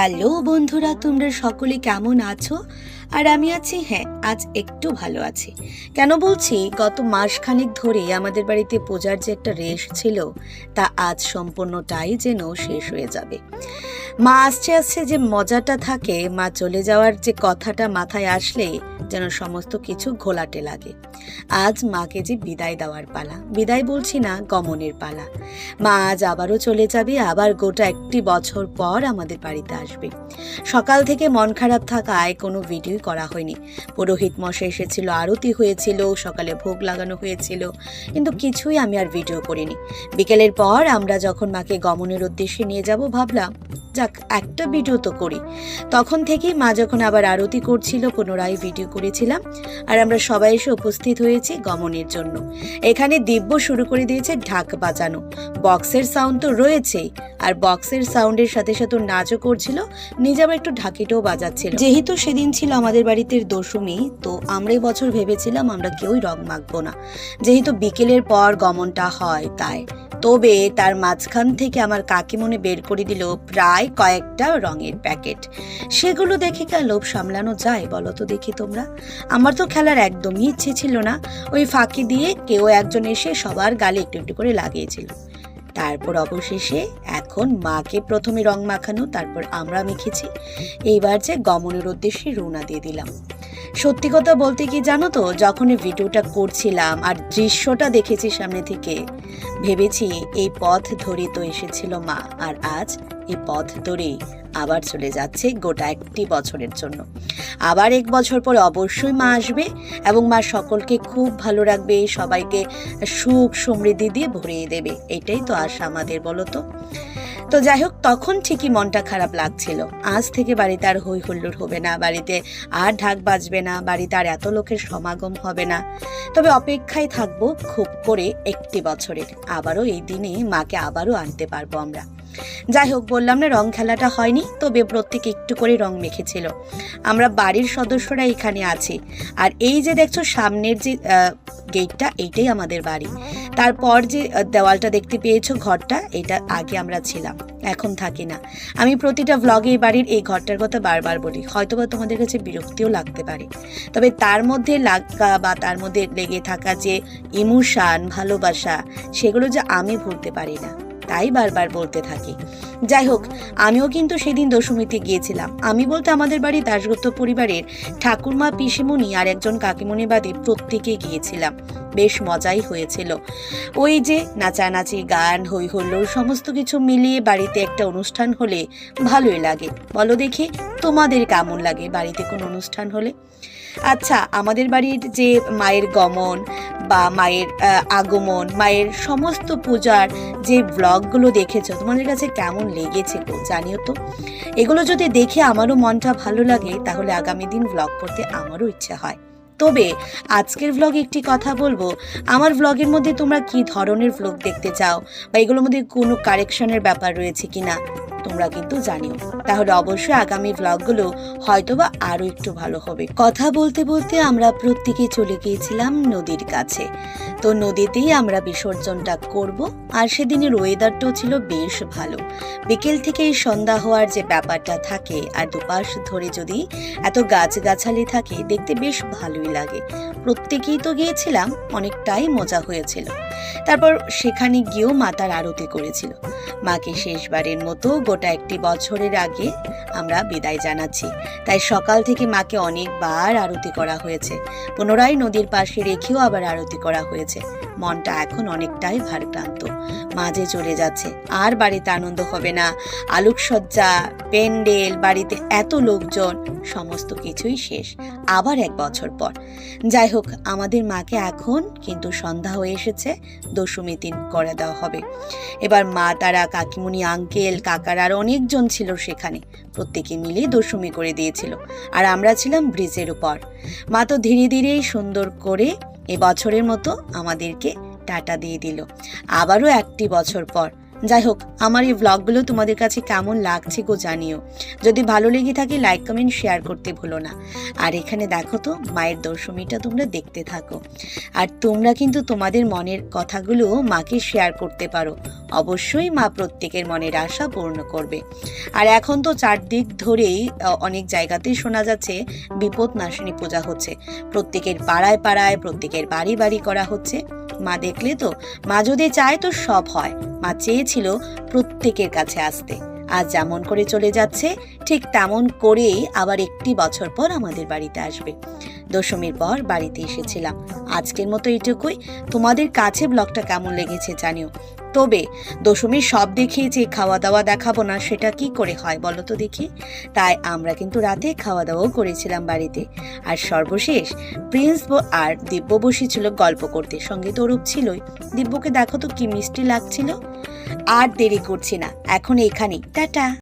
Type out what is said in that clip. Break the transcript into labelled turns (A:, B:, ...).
A: Hello বন্ধুরা তোমরা সকলে কেমন আছো? আর আমি আছি হ্যাঁ আজ একটু ভালো আছি। কেন বলছি, গত মাসখানেক ধরে আমাদের বাড়িতে পূজার যে একটা রেশ ছিল, তা আজ সম্পূর্ণটাই যেন শেষ হয়ে যাবে। মা আসছে আসছে যে মজাটা থাকে, মা চলে যাওয়ার যে কথাটা মাথায় আসলে যেন সমস্ত কিছু ঘোলাটে লাগে। আজ মাকে যে বিদায় দেওয়ার পালা, বিদায় বলছি না, গমনের পালা। মা আজ আবারও চলে যাবে, আবার গোটা একটি বছর পর আমাদের বাড়িতে আসবে। সকাল থেকে মন খারাপ থাকায় কোনো ভিডিও করা হয়নি। পুরোহিত মশাই এসেছিল, আরতি হয়েছিল, সকালে ভোগ লাগানো হয়েছিল, কিন্তু কিছুই আমি আর ভিডিও করিনি। বিকেলের পর আমরা যখন মাকে গমনের উদ্দেশ্যে নিয়ে যাব ভাবলাম, যাক, একটা ভিডিও তো করি। তখন থেকেই মা যখন আবার আরতি করছিল, পুনরায় ভিডিও করেছিলাম, আর আমরা সবাই এসে উপস্থিত হয়েছি গমনের জন্য। এখানে দিব্য শুরু করে দিয়েছে ঢাক বাজানো। বক্সের সাউন্ড তো রয়েছেই, আর বক্সের সাউন্ডের সাথে সাথে নাচও করছিল নিজে আবার একটু ঢাকিটাও বাজাচ্ছিল। যেহেতু সেদিন ছিল আমাদের বাড়িতে দশমী, তো আমরা এই বছর ভেবেছিলাম আমরা কেউই রং মাখবো না। যেহেতু বিকেলের পর গমনটা হয় তাই। তবে তার মাঝখান থেকে আমার কাকিমনে বের করে দিল প্রায় কয়েকটা রঙের প্যাকেট। সেগুলো দেখে কি লোভ সামলানো যায় বলো তো দেখি তোমরা? আমার তো খেলার একদমই ইচ্ছে ছিল না। ওই ফাঁকি দিয়ে কেউ একজন এসে সবার গালে একটু একটু করে লাগিয়েছিল। তারপর অবশেষে এখন মাকে প্রথমে রং মাখানো, তারপর আমরা মেখেছি। এইবার যে গমনের উদ্দেশ্যে রুনা দিয়ে দিলাম। সত্যি কথা বলতে কি জানো তো যখন এই ভিডিওটা করছিলাম আর দৃশ্যটা দেখেছি সামনে থেকে, ভেবেছি এই পথ ধরে তো এসেছিল মা, আর আজ এই পথ ধরেই আবার চলে যাচ্ছে গোটা একটি বছরের জন্য। আবার এক বছর পর অবশ্যই মা আসবে এবং মা সকলকে খুব ভালো রাখবে, সবাইকে সুখ সমৃদ্ধি দিয়ে ভরিয়ে দেবে, এটাই তো আশা আমাদের, বলো তো। তো যাই হোক, তখন ঠিকই মনটা খারাপ লাগছিল। আজ থেকে বাড়িতে আর হই হুল্লুর হবে না, বাড়িতে আর ঢাক বাজবে না, বাড়িতে আর এত লোকের সমাগম হবে না। তবে অপেক্ষায় থাকব খুব করে একটি বছরের। আবারও এই দিনে মাকে আবারও আনতে পারব আমরা। যাই হোক, বললাম না রং খেলাটা হয়নি, তবে প্রত্যেকে একটু করে রং মেখেছিল। আমরা বাড়ির সদস্যরা এখানে আছি। আর এই যে দেখছ, সামনের যে গেটটা এইটাই আমাদের বাড়ি। তারপর যে দেওয়ালটা দেখতে পেয়েছ, ঘরটা, এটা আগে আমরা ছিলাম। এখন থাকি না। আমি প্রতিটা ভ্লগে এই বাড়ির এই ঘরটার কথা বারবার বলি। হয়তোবা তোমাদের কাছে বিরক্তিও লাগতে পারে। তবে তার মধ্যে লাগা বা তার মধ্যে লেগে থাকা যে, ইমোশান, ভালোবাসা, সেগুলো যে আমি ভুলতে পারি না। তাই বারবার বলতে থাকি। যাই হোক, আমিও কিন্তু সেদিন দশমীতে গিয়েছিলাম। আমি বলতে আমাদের বাড়ি দাশগুপ্ত পরিবারের ঠাকুরমা, পিসিমণি আর একজন কাকিমণি বাদে প্রত্যেকে গিয়েছিলাম। বেশ মজাই হয়েছিল। ওই যে নাচানাচি, গান হই হুল্লোড় সমস্ত কিছু মিলিয়ে বাড়িতে একটা অনুষ্ঠান হলে ভালোই লাগে। বলো দেখি, তোমাদের কেমন লাগে বাড়িতে কোনো অনুষ্ঠান হলে? আচ্ছা আমাদের বাড়ির যে মায়ের গমন বা মায়ের আগমন, মায়ের সমস্ত পূজার যে ব্লগগুলো দেখেছ, তোমাদের কাছে কেমন লেগেছে জানিও তো। এগুলো যদি দেখে আমারও মনটা ভালো লাগে, তাহলে আগামী দিন ব্লগ করতে আমারও ইচ্ছে হয়। তবে আজকের ভ্লগে একটি কথা বলব, আমার ভ্লগের মধ্যে তোমরা কি ধরনের ভ্লগ দেখতে চাও? বা এগুলোর মধ্যে কোনো কারেকশনের ব্যাপার রয়েছে কিনা? তোমরা কিন্তু জানিও। তাহলে অবশ্যই আগামী ভ্লগগুলো হয়তোবা আরও একটু ভালো হবে। কথা বলতে বলতে আমরা প্রত্যেকে চলে গিয়েছিলাম নদীর কাছে। তো নদীতেই আমরা বিসর্জনটা করব। আর সেদিনের ওয়েদারটাও ছিল বেশ ভালো। বিকেল থেকে সন্ধ্যা হওয়ার যে ব্যাপারটা থাকে, আর দুপাশ ধরে যদি এত গাছগাছালি থাকে, দেখতে বেশ ভালোই লাগে। প্রত্যেকেই তো গিয়েছিলাম, অনেকটাই মজা হয়েছিল। তারপর সেখানে গিয়েও মাতার আরতি করেছিল। মাকে শেষবারের মতো গোটা একটি বছরের আগে আমরা বিদায় জানাচ্ছি। তাই সকাল থেকে মাকে অনেকবার আরতি করা হয়েছে। পুনরায় নদীর পাশে রেখেও আবার আরতি করা হয়েছে। মনটা এখন অনেকটাই ভারক্রান্ত মাঝে চলে যাচ্ছে, আর বাড়িতে আনন্দ হবে না। আলোকসজ্জা প্যান্ডেল বাড়িতে এত লোকজন, সমস্ত কিছুই শেষ, আবার এক বছর পর। যাই হোক, আমাদের মাকে এখন কিন্তু সন্ধ্যা হয়ে এসেছে। দশমী দিন করে দেওয়া হবে। এবার মা, তারা কাকিমুনি আঙ্কেল, কাকার আর অনেকজন ছিল সেখানে। প্রত্যেকে মিলে দশমী করে দিয়েছিল। আর আমরা ছিলাম ব্রিজের উপর। মা তো ধীরে ধীরেই সুন্দর করে এ বছরের মতো আমাদেরকে টাটা দিয়ে দিল। আবারও একটি বছর পর যাই হোক আমার এই ব্লগগুলো তোমাদের কাছে কেমন লাগছে গো জানিও। যদি ভালো লেগে থাকে লাইক কমেন্ট শেয়ার করতে ভুলো না। আর এখানে দেখো তো, মায়ের দশমীটা তোমরা দেখতে থাকো। আর তোমরা কিন্তু তোমাদের মনের কথাগুলো মাকে শেয়ার করতে পারো। অবশ্যই মা প্রত্যেকের মনের আশা পূর্ণ করবে। আর এখন তো চারদিক ধরেই অনেক জায়গাতেই শোনা যাচ্ছে বিপদ নাশিনী পূজা হচ্ছে। প্রত্যেকের পাড়ায় পাড়ায়, প্রত্যেকের বাড়ি বাড়ি করা হচ্ছে। মা দেখলে তো মা যদি চায় তো সব হয়। মা চেয়েছিল প্রত্যেকের কাছে আসতে। আজ যেমন করে চলে যাচ্ছে, ঠিক তেমন করেই আবার একটি বছর পর আমাদের বাড়িতে আসবে। দশমীর পর বাড়িতে এসেছিলাম। আজকের মতো এটুকুই তোমাদের কাছে ব্লগটা কেমন লেগেছে জানিও। তবে দশমীর সব দেখিয়েছি খাওয়া দাওয়া দেখাবো না, সেটা কি করে হয় বলো তো দেখি। তাই আমরা কিন্তু রাতে খাওয়া দাওয়াও করেছিলাম বাড়িতে। আর সর্বশেষ প্রিন্স আর দিব্য বসেছিল গল্প করতে। সঙ্গে তো অরূপ ছিলই। দিব্যকে দেখো তো কি মিষ্টি লাগছিল। আর দেরি করছি না। এখন এখানেই। টাটা।